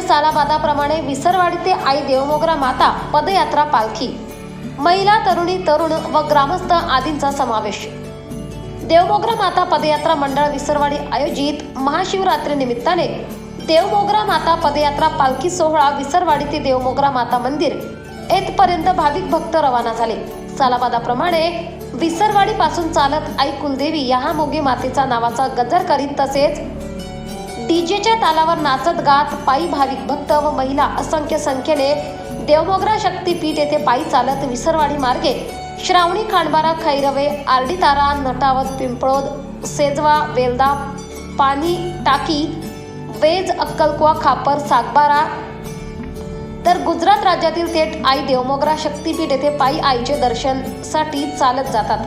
सालाबादाप्रमाणे विसरवाडी ते आई देवमोगरा माता पदयात्रा पालखी. महिला तरुणी तरुण व ग्रामस्थ आदींचा समावेश. देवमोगरा माता पदयात्रा मंडळ विसरवाडी आयोजित महाशिवरात्री निमित्ताने देवमोगरा माता पदयात्रा पालखी सोहळा विसरवाडी ते देवमोगरा माता मंदिर येथपर्यंत भाविक भक्त रवाना झाले. सालाबादाप्रमाणे विसरवाडी पासून चालत आई कुलदेवी या मोगी मातेचा नावाचा गजर करीत तसेच डीजेच्या तालावर नाचत गात पायी भाविक भक्त व महिला असंख्य संख्येने देवमोगरा शक्तीपीठ येथे पायी चालत विसरवाडी मार्गे. श्रावणी खांडबारा खैरवे आर्डीतारा नटावत पिंपळोद सेजवा वेलदा पाणी टाकी वेज अक्कलकुवा खापर सागबारा. तर गुजरात राज्यातील थेट आई देवमोगरा शक्तीपीठ येथे पायी आईचे दर्शनसाठी चालत जातात.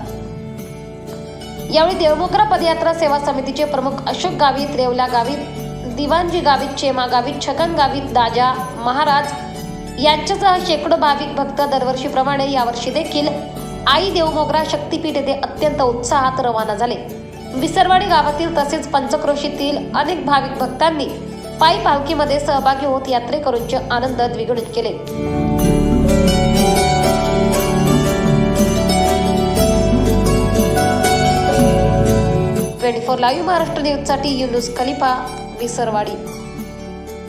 यावेळी देवमोगरा पदयात्रा सेवा समितीचे प्रमुख अशोक गावित रेवला गावित दिवानजी गावित चेमा गावित छगन गावित दाजा महाराज यांच्यासह शेकडो भाविक भक्त दरवर्षीप्रमाणे यावर्षी देखील आई देवमोगरा शक्तीपीठ येथे अत्यंत उत्साहात रवाना झाले. विसरवाडी गावातील तसेच पंचक्रोशीतील अनेक भाविक भक्तांनी पायी पालखीमध्ये सहभागी होत यात्रेकरूंचे आनंद द्विगुणित केले. ट्वेंटी फोर लाईव्ह महाराष्ट्र न्यूजसाठी युनुस खलिफा विसरवाडी.